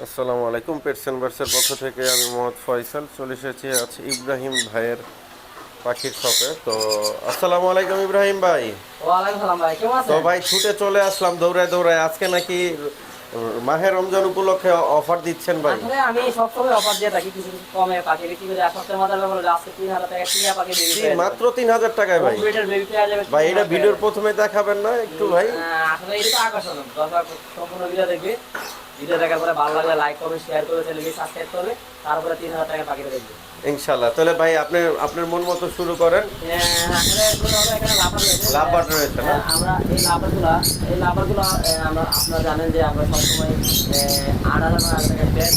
আসসালামু আলাইকুম পেটসেন বার্সের পক্ষ থেকে আমি মোহাম্মদ ফয়সাল চলে এসেছি আজ ইব্রাহিম ভাইয়ের পাখির শপে। তো আসসালামু আলাইকুম ইব্রাহিম ভাই। তো ভাই ছুটে চলে আসলাম দৌড়ায় দৌড়ায়। আজকে নাকি মাহে রমজান উপলক্ষে অফার দিচ্ছেন ভাই? আমি সবসময় অফার দিয়ে থাকি কিছু কমে পাখি বিক্রি করে এক সপ্তাহের মজার ব্যাপার হলো আজকে তিন হাজার টাকা টিয়া পাখি বিক্রি মাত্র তিন হাজার টাকায় ভাই। ভাই এটা ভিডিওর প্রথমে দেখাবেন না একটু ভাই। আসলে এটা আকর্ষণ দরকার সম্পূর্ণ ভিডিও দেখবে। ভিডিও দেখার পরে ভালো লাগলে লাইক করবে শেয়ার করবে চ্যানেলকে সাবস্ক্রাইব করবে। তারপরে তিন হাজার টাকা পাখিটা দেখবে। ইনশাল্লাহ তাহলে ভাই আপনি আপনার মন মতো শুরু করেন। আহ, আসলে এগুলো হলো এখানে লাফার রয়েছে লাভবাট রয়েছে না? আমরা এই লাভারগুলা এই লাভারগুলা আমরা আপনারা জানেন যে আমরা সবসময় আট হাজার টাকা পেয়ে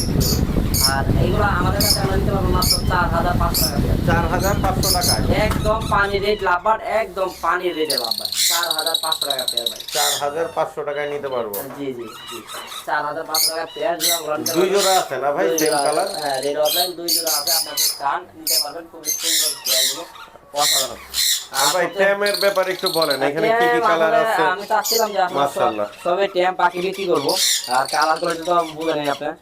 আর এইগুলো আমাদের কাছে আমরা নিতে পারব মাত্র চার হাজার পাঁচশো টাকা চার হাজার পাঁচশো টাকায় একদম পানি রেট লাভবার একদম পানি রেটে লাভবার চার হাজার পাঁচশো টাকা পেয়ার ভাই। চার হাজার পাঁচশো টাকায় নিতে পারব। জি জি জি। চার হাজার পাঁচশো টাকা পেয়ার দুই জোড়া আছে না ভাই? সেম কালার হ্যাঁ রেড অফলাইন দুই জোড়া আছে আপনাদের কান নিতে পারবেন খুবই সুন্দর পেয়ারগুলো অসাধারণ আর ভাই ট্যামের ব্যাপারে একটু বলেন এখানে কি কি কালার আছে আমি চাচ্ছিলাম যে মাশাআল্লাহ। সব- ট্যাম পাখি বিক্রি করব আর কালার করে তো নেই আপনি হ্যাঁ।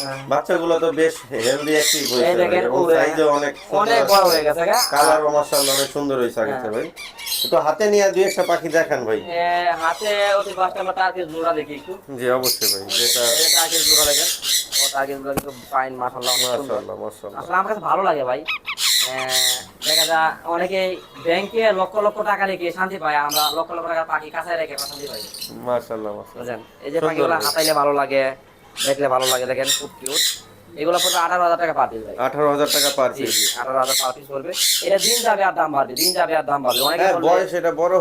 হ্যাঁ। বাচ্চাগুলো তো বেশ হেলদি অ্যাক্টিভ হয়েছে সাইজও অনেক অনেক বড় হয়ে গেছে গা। মাশাআল্লাহ অনেক সুন্দর হয়েছে আগেতে হ্যাঁ। ভাই একটু হাতে নিয়ে দুই একটা পাখি দেখান ভাই হাতে আমরা জোড়া দেখি একটু জি অবশ্যই ভাই যেটা জোড়া দেখেন ও কিন্তু ফাইন মাশাআল্লাহ মাশাআল্লাহ মাশাআল্লাহ। আসলে আমার কাছে ভালো লাগে ভাই। দেখা যায় অনেকে ব্যাংকে লক্ষ লক্ষ টাকা রেখে শান্তি পায় আমরা লক্ষ লক্ষ টাকা পাখি কাছে রেখে শান্তি পাই। মাশাআল্লাহ মাশাআল্লাহ। এই যে পাখিগুলো। হাতাইলে ভালো লাগে দেখলে ভালো লাগে দেখেন খুব কিউট এগুলো পড়বে আঠারো হাজার টাকা পার পিস আঠারো হাজার টাকা পার পিস আঠারো হাজার পার পিস পড়বে। এটা দিন যাবে আর দাম বাড়বে দিন যাবে আর দাম বাড়বে। অনেকে হ্যাঁ বয়স এটা বড়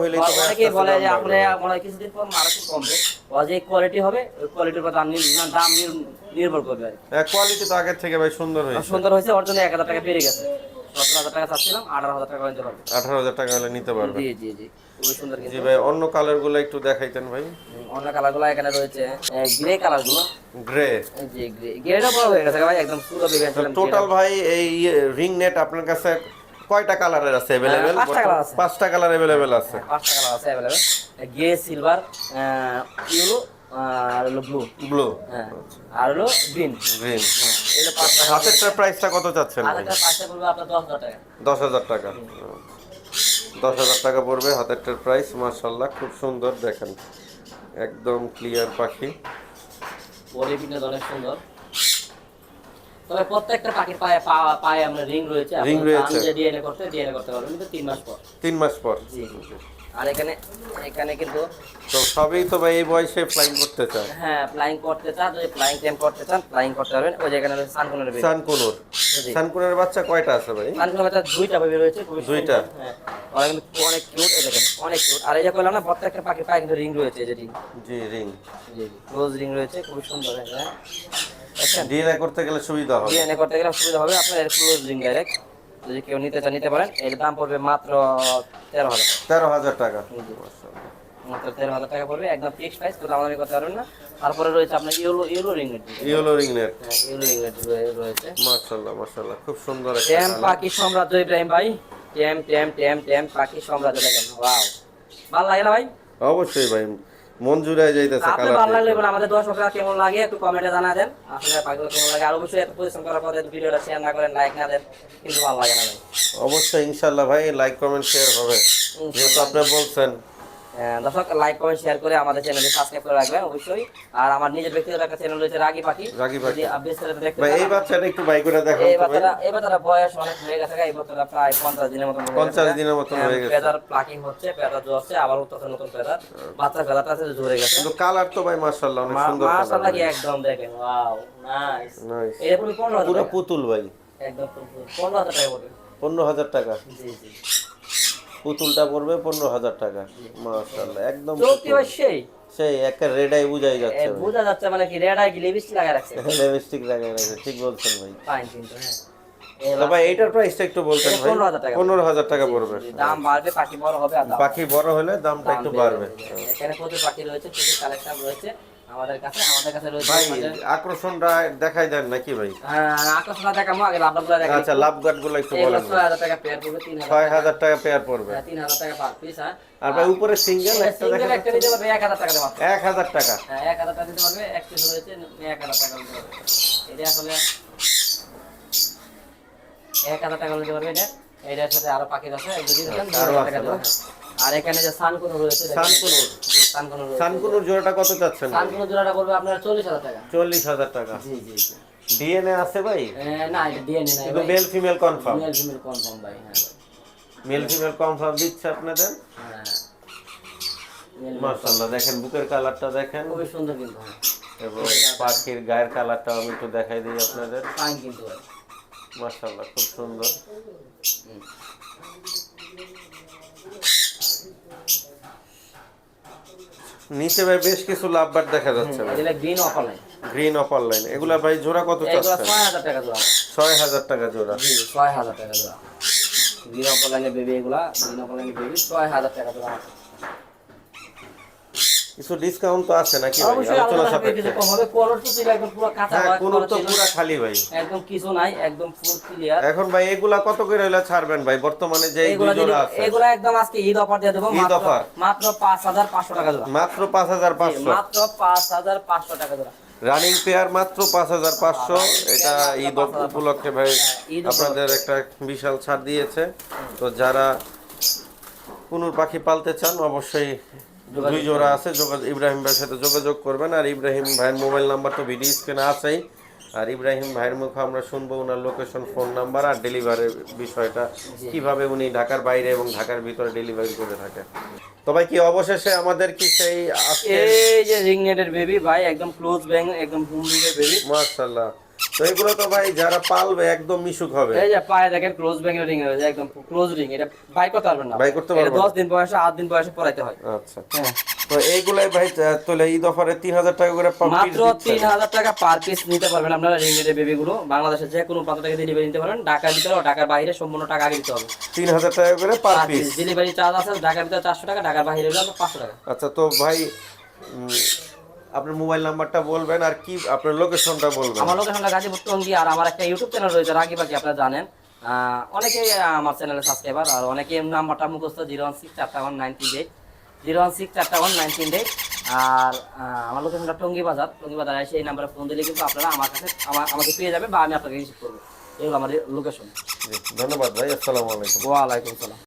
বলে যে আপনি মনে হয় কিছুদিন পর খুব কমবে। যে কোয়ালিটি হবে ওই কোয়ালিটির উপর দাম দাম নির্ভর করবে আর কি। হ্যাঁ কোয়ালিটি তো আগের থেকে ভাই সুন্দর হয়েছে। সুন্দর হয়েছে ওর জন্য এক হাজার টাকা বেড়ে গেছে। সতেরো হাজার টাকা চাচ্ছিলাম আঠারো হাজার টাকা নিতে পারবে আঠারো হাজার টাকা হলে নিতে পারবে জি জি জি খুবই সুন্দর জি কিন্তু ভাই অন্য কালার গুলো একটু দেখাইতেন ভাই অন্য কালার গুলো এখানে রয়েছে গ্রে কালার গুলো গ্রে জি গ্রে গ্রেটা বড় হয়ে গেছে ভাই একদম পুরো ভেবেছিলাম টোটাল ভাই এই রিং নেট আপনার কাছে কয়টা কালারের আছে अवेलेबल হ্যাঁ, পাঁচটা colour আছে। পাঁচটা কালার अवेलेबल আছে পাঁচটা কালার আছে অ্যাভেলেবেল গ্রে সিলভার ইয়েলো আর হলো ব্লু ব্লু হ্যাঁ। আর হলো গ্রিন গ্রিন এগুলো পাঁচটা হাতেরটার প্রাইসটা কত চাচ্ছেন হাজারটা পাঁচটা পড়বে আপনার দশ হাজার টাকা। দশ হাজার টাকা। দশ হাজার টাকা পড়বে হাতেরটার প্রাইস মার্শাল্লাহ খুব সুন্দর দেখেন। একদম ক্লিয়ার পাখি। বডি ফিটনেস অনেক সুন্দর। তবে প্রত্যেকটা পাখির পায়ে পায়ে আমরা রিং রয়েছে Ring রয়েছে। ডিএনএ করতে ডিএনএ করতে পারবেন কিন্তু তিন মাস পর। তিন মাস পর। জি আর এখানে এখানে কিন্তু তো সবই তো ভাই এই বয়সে ফ্লাইং করতে চায় হ্যাঁ ফ্লাইং করতে চান যদি ফ্লাইং করতে চান ফ্লাইং করতে পারবেন। ওই যেখানে রয়েছে সানকুনের বেবি সানকুনুর। সানকুনের বাচ্চা কয়টা আছে ভাই? সানকুনের বাচ্চা দুইটা বেবি রয়েছে দুইটা? হ্যাঁ অনেক কিউট এই দেখেন অনেক কিউট আর এই যে বললাম না প্রত্যেকটা পাখির পায়ে কিন্তু রিং রয়েছে যে রিং। জি রিং। জি ক্লোজ রিং রয়েছে খুবই সুন্দর হ্যাঁ। ডিএনএ করতে গেলে সুবিধা হবে। ডিএনএ করতে গেলে সুবিধা হবে। আপনার ক্লোজ রিং ডাইরেক্ট যদি কেউ নিতে চান নিতে পারেন। এর দাম পড়বে মাত্র তেরো হাজার। তেরো হাজার টাকা। মাত্র তেরো হাজার টাকা পড়বে। একদম ফিক্স প্রাইস কোনো দামাদামি করতে পারবেন না। তারপরে রয়েছে আপনার yellow yellow ring net yellow ring net yellow ring net রয়েছে। মাশাল্লাহ মাশাল্লাহ খুব সুন্দর একটা ট্যাম। পাখি সাম্রাজ্য ইব্রাহিম ভাই। ট্যাম ট্যাম ট্যাম ট্যাম পাখি সাম্রাজ্য দেখেন। ওয়াও। ভালো লাগে না ভাই? অবশ্যই ভাই। মন জুড়ায় যাইতেছে আপনি ভালো লাগলে আমাদের দর্শকরা কেমন লাগে একটু কমেন্টে জানা দেন আসলে পাখিগুলো কেমন লাগে? আর অবশ্যই এত পরিশ্রম করার পরে ভিডিওটা শেয়ার না করেন লাইক না দেন কিন্তু ভালো লাগে না ভাই। অবশ্যই ইনশাল্লাহ ভাই লাইক কমেন্ট শেয়ার হবে। যেহেতু আপনি বলছেন দর্শক লাইক কমেন্ট শেয়ার করে আমাদের চ্যানেলে সাবস্ক্রাইব করে রাখবেন অবশ্যই। আর আমার নিজের ব্যক্তিগত একটা চ্যানেল রয়েছে রাগি পাখি। রাগী পাখি। বিস্তারিত দেখতে ভাই এই বাচ্চাটা একটু বাই করে দেখান এই বাচ্চাটা এই বাচ্চাটা বয়স অনেক হয়ে গেছে এই বাচ্চাটা প্রায় পঞ্চাশ দিনের মতন হয়ে গেছে। 50 দিনের মতন হয়ে গেছে। পেদার প্লাকিং হচ্ছে পেদার জ্বরছে আবার উঠতেছে নতুন পেদার বাচ্চা পেদারটা আছে ঝরে গেছে। কিন্তু কালার তো ভাই মাশাল্লাহ অনেক সুন্দর মাশাআল্লাহ কি একদম দেখেন ওয়াও নাইস নাইস এই পুরো পনেরো হাজার পুরো পুতুল ভাই। একদম পনেরো হাজার টাকা পড়বে পনেরো হাজার টাকা। জি জি। পুতুলটা পড়বে পনেরো হাজার টাকা। মাশাল্লাহ একদম সেই? সেই একটা রেডাই বুঝাই যাচ্ছে বোঝা যাচ্ছে মানে কি রেড আই কি লিপস্টিক লাগায় রাখছে? লিপস্টিক লাগাই রাখে ঠিক বলছেন ভাই। ফাইন কিন্তু হ্যাঁ। ভাই এইটার প্রাইসটা একটু বলতেন ভাই। 15,000 টাকা। পনেরো হাজার টাকা পড়বে। দাম বাড়বে পাখি বড় হবে পাখি বড় হলে দামটা একটু বাড়বে। এখানে প্রচুর পাখি রয়েছে কালেকশন রয়েছে। আমাদের কাছে আমাদের কাছে রয়েছে ভাই আকর্ষণটা দেখাই দেন নাকি ভাই? আহ, আকর্ষণটা দেখাবো আগে লাভগুলো দেখাই। আচ্ছা লাভ একটু বলেন। ছয় হাজার টাকা পেয়ার পড়বে তিন ছয় হাজার হাজার টাকা পেয়ার পড়বে। হ্যাঁ, তিন হাজার টাকা পার পিস হ্যাঁ। আর ভাই উপরে সিঙ্গেল একটা সিঙ্গেল একটা নিতে পারবে এক হাজার টাকা দেওয়া। এক হাজার টাকা। হ্যাঁ এক হাজার টাকা দিতে পারবে এক পিস রয়েছে এক হাজার টাকা দিতে পারবে। এটা আসলে এক হাজার টাকা দিতে পারবে এটা। এটার সাথে আরও পাখি আছে এক দুই দিন আরও টাকা আছে দেওয়া। না? হয়। আর এখানে যে সানকুনো রয়েছে। সানকুনো সানকুনুর জোড়াটা। কত চাচ্ছেন সানকুনো জোড়াটা পড়বে আপনার চল্লিশ হাজার টাকা। চল্লিশ হাজার টাকা। জি জি ডিএনএ আছে ভাই? না ডিএনএ নাই কিন্তু male female confirm. Male female confirm ভাই হ্যাঁ মেল ফিমেল কনফার্ম দিচ্ছে আপনাদের? হ্যাঁ। মাশাআল্লাহ দেখেন বুকের কালারটা দেখেন। খুবই সুন্দর কিন্তু এবং পাখির গায়ের কালারটা আমি একটু দেখাই দিই আপনাদের। ফাইন কিন্তু মাশাআল্লাহ খুব সুন্দর হুম। নিচে ভাই বেশ কিছু লাভবার দেখা যাচ্ছে ভাই। গ্রিন অফার নাই গ্রিন অপার লাইন এগুলা ভাই জোড়া কত চাচ্ছেন? ছয় হাজার টাকা জোড়া। ছয় হাজার টাকা জোড়া। জি ছয় হাজার টাকা জোড়া। গ্রিন অফার লাইনে বেবি এগুলা গ্রিন অফার লাইনে বেবি ছয় হাজার টাকা জোড়া। কিছু ডিসকাউন্ট তো আছে নাকি ভাই? আলোচনা সাপেক্ষে। হবে। কলর তো ছিল একদম পুরো কাঁচা হ্যাঁ কোন কলর তো। পুরা খালি ভাই। একদম কিছু নাই একদম ফুল ক্লিয়ার এখন ভাই এগুলা কত করে হইলে ছাড়বেন ভাই? বর্তমানে যে এগুলা জোড়া আছে। এগুলা একদম আজকে ঈদ অফার দিয়ে দেবো। ঈদ মাত্র মাত্র পাঁচ হাজার পাঁচশো টাকা জোড়া। মাত্র পাঁচ হাজার পাঁচশো। মাত্র পাঁচ হাজার পাঁচশো টাকা জোড়া। রানিং পেয়ার মাত্র পাঁচ হাজার পাঁচশো। এটা ঈদ উপলক্ষে ভাই হ্যাঁ, আপনাদের একটা বিশাল ছাড় দিয়েছে। তো যারা কুনুর পাখি পালতে চান অবশ্যই দুই জোড়া আছে যোগাযোগ ইব্রাহিম ভাইয়ের সাথে যোগাযোগ করবেন। আর ইব্রাহিম ভাইয়ের মোবাইল নাম্বার তো ভিডিও স্ক্রিনে আছেই। আর ইব্রাহিম ভাইয়ের মুখে আমরা শুনব ওনার লোকেশন ফোন নাম্বার আর ডেলিভারির বিষয়টা। কীভাবে উনি ঢাকার বাইরে এবং ঢাকার ভিতরে ডেলিভারি করে থাকেন। তো ভাই কি অবশেষে আমাদের কি সেই আজকে এই যে রিং নেটের বেবি ভাই একদম ক্লোজ ব্যাং একদম হুম বেবি মাশাআল্লাহ। তো এগুলো তো ভাই যারা পালবে একদম মিশুক হবে। এই যে পায়ে দেখেন ক্লোজ ব্যাং রিং রয়েছে একদম ক্লোজ রিং এটা বাই করতে পারবেন না। বাই করতে পারবেন। না। দশ দিন বয়সে আট দিন বয়সে পড়াইতে হয়। আচ্ছা হ্যাঁ। তো এইগুলাই ভাই তাহলে ঈদ অফারে তিন হাজার টাকা করে piece মাত্র দিচ্ছেন। তিন হাজার টাকা পার পিস নিতে পারবেন আপনারা রিং নেটের বেবি গুলো। বাংলাদেশের যে কোনো প্রান্ত থেকে ডেলিভারি নিতে পারবেন ঢাকার ভিতরে ও ঢাকার বাইরে সম্পূর্ণ টাকা আগে দিতে হবে। তিন হাজার টাকা করে per per piece delivery charge আছে ঢাকার ভিতরে চারশো টাকা ঢাকার বাইরে হলে পাঁচশো টাকা। আচ্ছা তো ভাই আপনার মোবাইল নাম্বারটা বলবেন আর কি আপনার লোকেশনটা বলবেন। আমার লোকেশনটা গাজীপুর টঙ্গি আর আমার একটা ইউটিউব চ্যানেল রয়েছে রাগি বাকি আপনারা জানেন। অনেকেই আমার চ্যানেলে সাবস্ক্রাইবার আর অনেকে নাম্বারটা মুখস্থ জিরো ওয়ান সিক্স চারটা ওয়ান নাইন তিন এইট জিরো ওয়ান সিক্স চারটা ওয়ান নাইন তিন এইট আর আমার লোকেশনটা টঙ্গি বাজার টঙ্গি বাজার এসে এই নাম্বারে ফোন দিলে কিন্তু আপনারা আমার কাছে আমার আমাকে পেয়ে যাবে বা আমি আপনাকে রিসিভ করব। এগুলো আমার লোকেশন ধন্যবাদ ভাই আসসালামু আলাইকুম। ওয়ালাইকুম সালাম